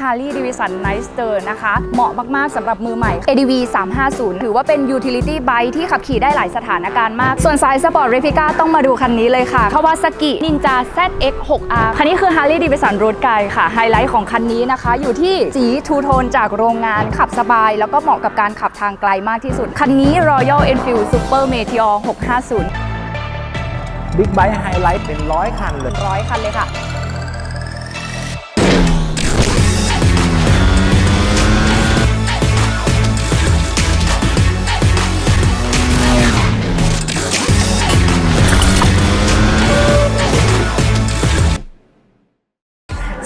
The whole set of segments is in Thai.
Harley Davidson Nightster นะคะ เหมาะมาก ๆสำหรับมือใหม่ ADV 350 ถือว่าเป็น utility bike ที่ขับขี่ได้หลายสถานการณ์มาก ส่วนสาย Sport Replica ต้องมาดูคันนี้เลยค่ะ Kawasaki Ninja ZX 6R คันนี้คือ Harley Davidson Road Guide ค่ะ ไฮไลท์ของคันนี้นะคะ อยู่ที่สีทูโทนจากโรงงานขับสบาย แล้วก็เหมาะกับการขับทางไกลมากที่สุด คันนี้ Royal Enfield Super Meteor 650บิ๊กไบค์ไฮไลท์เป็นร้อยคันเลยร้อยคันเลยค่ะ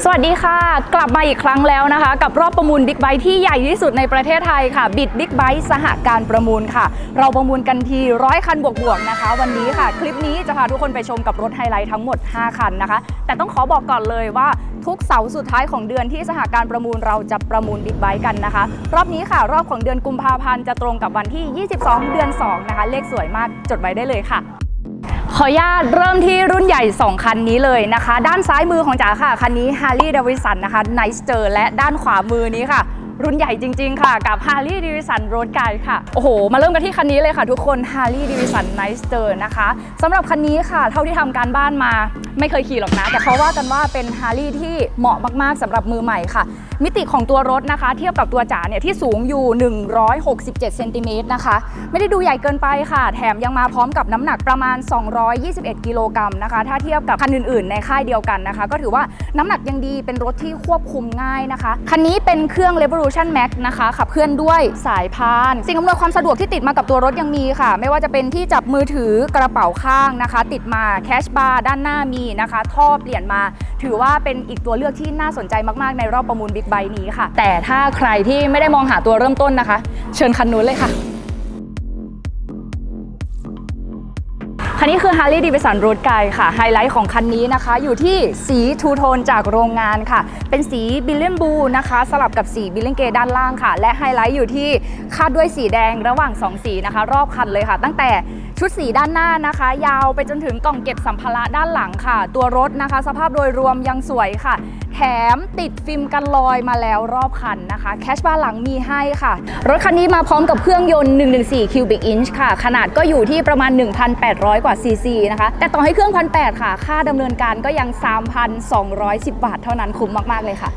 สวัสดีค่ะ กลับมาอีกครั้งแล้วนะคะ กับรอบประมูลบิ๊กไบค์ที่ใหญ่ที่สุดในประเทศไทยค่ะ บิดบิ๊กไบค์สหการประมูลค่ะ เราประมูลกันทีร้อยคันบวกๆนะคะ วันนี้ค่ะ คลิปนี้จะพาทุกคนไปชมกับรถไฮไลท์ทั้งหมด 5 คันนะคะ แต่ต้องขอบอกก่อนเลยว่าทุกเสาร์สุดท้ายของเดือนที่สหการประมูลเราจะประมูลบิ๊กไบค์กันนะคะ รอบนี้ค่ะ รอบของเดือนกุมภาพันธ์จะตรงกับวันที่ 22 เดือน 2 นะคะ เลขสวยมากจดไว้ได้เลยค่ะ ขออนุญาตเริ่มที่รุ่นใหญ่ 2 คันนี้เลยนะคะ ด้านซ้ายมือของจ๋าค่ะ คันนี้ Harley Davidson นะคะ Nightster และด้านขวามือนี้ค่ะ รุ่นใหญ่จริง ๆ ค่ะ กับ Harley Davidson Road Guide ค่ะ โอ้โห มาเริ่มกันที่คันนี้เลยค่ะทุกคน Harley Davidson Nightster นะคะสำหรับคันนี้ค่ะ เท่าที่ทำการบ้านมาไม่เคยขี่หรอกนะ แต่เขาว่ากันว่าเป็น Harley ที่เหมาะมากๆสำหรับมือใหม่ค่ะมิติของตัวรถนะคะ เทียบกับตัวจ๋าเนี่ยที่สูงอยู่ 167เซนติเมตรนะคะ ไม่ได้ดูใหญ่เกินไปค่ะ แถมยังมาพร้อมกับน้ำหนักประมาณ 221 กิโลกรัมนะคะ ถ้าเทียบกับคันอื่น ๆ ในค่ายเดียวกันนะคะ ก็ถือว่าน้ำหนักยังดีเป็นรถที่ควบคุมง่ายนะคะ คันนี้เป็นเครื่อง Revolution Max นะคะขับเคลื่อนด้วยสายพาน สิ่งอำนวยความสะดวกที่ติดมากับตัวรถยังมีค่ะ ไม่ว่าจะเป็นที่จับมือถือกระเป๋าข้างนะคะ ติดมาแคชบาร์ด้านหน้ามีนะคะ ท่อเปลี่ยนมา ถือว่าเป็นอีกตัวเลือกที่น่าสนใจมาก ๆ ในรอบประมูลบิ๊กบนี้ค่ะ แต่ถ้าใครที่ไม่ได้มองหาตัวเริ่มต้นนะคะ เชิญคันนู้นเลยค่ะคันนี้คือ Harley Davidson Road Guide ค่ะ ไฮไลท์ของคันนี้นะคะ อยู่ที่สีทูโทนจากโรงงานค่ะ เป็นสีบิลเลนบูนะคะ สลับกับสีบิลเลนเกด้านล่างค่ะ และไฮไลท์อยู่ที่คาดด้วยสีแดงระหว่าง 2 สีนะคะ รอบคันเลยค่ะ ตั้งแต่ ชุดสีด้านหน้านะคะ ยาวไปจนถึงกล่องเก็บสัมภาระด้านหลังค่ะ ตัวรถนะคะ สภาพโดยรวมยังสวยค่ะ แถมติดฟิล์มกันรอยมาแล้วรอบคันนะคะ แคชบาร์หลังมีให้ค่ะ รถคันนี้มาพร้อมกับเครื่องยนต์ 114 cubic inch ค่ะ ขนาดก็อยู่ที่ประมาณ 1,800 กว่าซีซีนะคะ แต่ต่อให้เครื่อง 1,800 ค่ะ ค่าดำเนินการก็ยัง 3,210 บาท เท่านั้นคุ้มมาก ๆ เลยค่ะ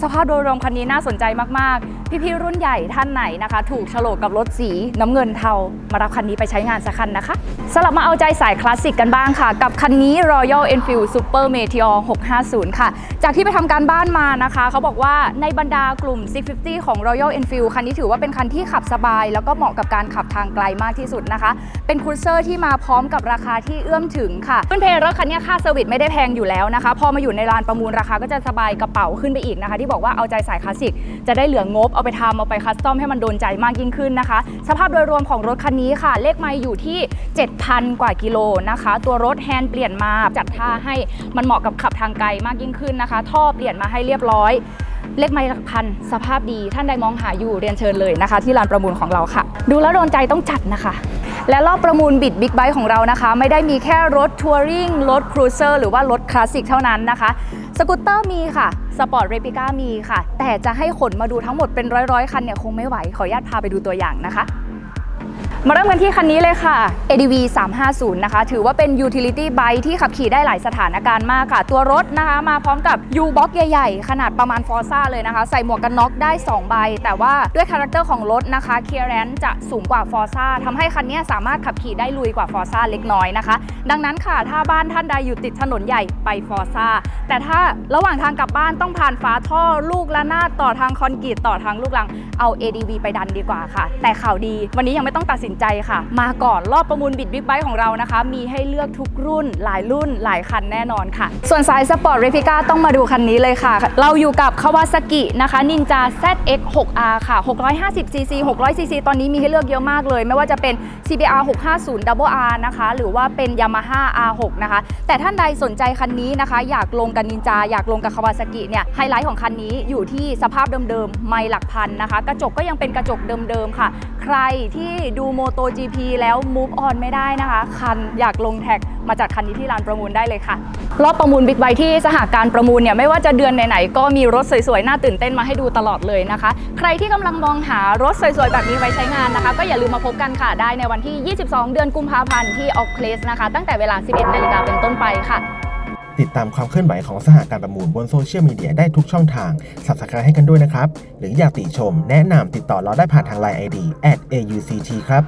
สภาพโดยรวมคันนี้น่าสนใจมากๆ พี่ๆรุ่นใหญ่ท่านไหนนะคะ ถูกโฉลกกับรถสีน้ำเงินเทา มารับคันนี้ไปใช้งานสักคันนะคะสลับมาเอาใจสายคลาสสิกกันบ้างค่ะ กับคันนี้ Royal Enfield Super Meteor 650 ค่ะ จากที่ไปทำการบ้านมานะคะ เขาบอกว่าในบรรดากลุ่ม 650 ของ Royal Enfield คันนี้ถือว่าเป็นคันที่ขับสบาย แล้วก็เหมาะกับการขับทางไกลมากที่สุดนะคะ เป็นครูเซอร์ที่มาพร้อมกับราคาที่เอื้อมถึงค่ะเพื่อนเพรถคันนี้ค่าเซอร์วิสไม่ได้แพงอยู่แล้วนะคะ พอมาอยู่ในลานประมูลราคาก็จะสบายกระเป๋าขึ้นไปอีกนะคะที่บอกว่าเอาใจสายคลาสสิก จะได้เหลืองบเอาไปทำเอาไปคัสตอมให้มันโดนใจมากยิ่งขึ้นนะคะ สภาพโดยรวมของรถคันนี้ค่ะ เลขไมล์อยู่ที่ 7,000 กว่ากิโลนะคะ ตัวรถแฮนด์เปลี่ยนมาจัดท่าให้มันเหมาะกับขับทางไกลมากยิ่งขึ้นนะคะ ท่อเปลี่ยนมาให้เรียบร้อยเลขไมล์หลักพันสภาพดีท่านใดมองหาอยู่เรียนเชิญเลยนะคะ ที่ลานประมูลของเราค่ะ ดูแล้วโดนใจต้องจัดนะคะ และรอบประมูลบิดบิ๊กไบค์ของเรานะคะ ไม่ได้มีแค่รถทัวริงรถครูเซอร์หรือว่ารถคลาสสิกเท่านั้นนะคะ สกูตเตอร์มีค่ะ สปอร์ตเรปิก้ามีค่ะ แต่จะให้ขนมาดูทั้งหมดเป็นร้อยๆ คันเนี่ยคงไม่ไหว ขออนุญาตพาไปดูตัวอย่างนะคะ มาเริ่มกันที่คันนี้เลยค่ะ ADV 350 นะคะ ถือว่าเป็น utility bike ที่ขับขี่ได้หลายสถานการณ์มากค่ะ ตัวรถนะคะมาพร้อมกับ U box ใหญ่ๆ ขนาดประมาณ Forza เลยนะคะ ใส่หมวกกันน็อกได้ 2 ใบ แต่ว่าด้วยคาแรคเตอร์ของรถนะคะ clearance จะสูงกว่า Forza ทำให้คันนี้สามารถขับขี่ได้ลุยกว่า Forza เล็กน้อยนะคะ ดังนั้นค่ะ ถ้าบ้านท่านใดอยู่ติดถนนใหญ่ไป Forza แต่ถ้าระหว่างทางกลับบ้านต้องผ่านฝาท่อลูกละนาดต่อทางคอนกรีตต่อทางลูกลังเอา ADV ไปดันดีกว่าค่ะ แต่ข่าวดี วันนี้ยังไม่ต้องตัดสินใจค่ะ มาก่อนรอบประมูลบิดบิ๊กไบค์ของเรานะคะ มีให้เลือกทุกรุ่น หลายรุ่น หลายคันแน่นอนค่ะ ส่วนสายสปอร์ตเรพิก้าต้องมาดูคันนี้เลยค่ะ เราอยู่กับ Kawasaki นะคะ Ninja ZX 6R ค่ะ 650cc 600cc ตอนนี้มีให้เลือกเยอะมากเลย ไม่ว่าจะเป็น CBR 650 Double R นะคะ หรือว่าเป็น Yamaha R6 นะคะ แต่ท่านใดสนใจคันนี้นะคะ อยากลงกับนินจา อยากลงกับ Kawasaki เนี่ยไฮไลท์ของคันนี้อยู่ที่สภาพเดิมๆ ไม่หลักพันนะคะ กระจกก็ยังเป็นกระจกเดิมๆค่ะ ใครที่ดูโม MotoGP แล้ว move on ไม่ได้นะคะ คันอยากลงแท็กมาจัดคันนี้ที่ลานประมูลได้เลยค่ะ รอบประมูลบิ๊กไบที่สหการประมูลเนี่ยไม่ว่าจะเดือนไหนๆก็มีรถสวยๆ น่าตื่นเต้นมาให้ดูตลอดเลยนะคะ ใครที่กำลังมองหารถสวยๆ แบบนี้ไว้ใช้งานนะคะ ก็อย่าลืมมาพบกันค่ะได้ในวันที่ 22 เดือนกุมภาพันธ์ที่ออกเคลสนะคะ ตั้งแต่เวลา 11นาฬิกาเป็นต้นไปค่ะ ติดตามความเคลื่อนไหวของสหการประมูลบนโซเชียลมีเดียได้ทุกช่องทาง Subscribe ให้กันด้วยนะครับ หรืออยากติชมแนะนำติดต่อเราได้ผ่านทาง Line ID at auct ครับ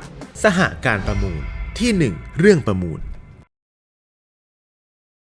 สหการประมูลที่ 1 เรื่องประมูล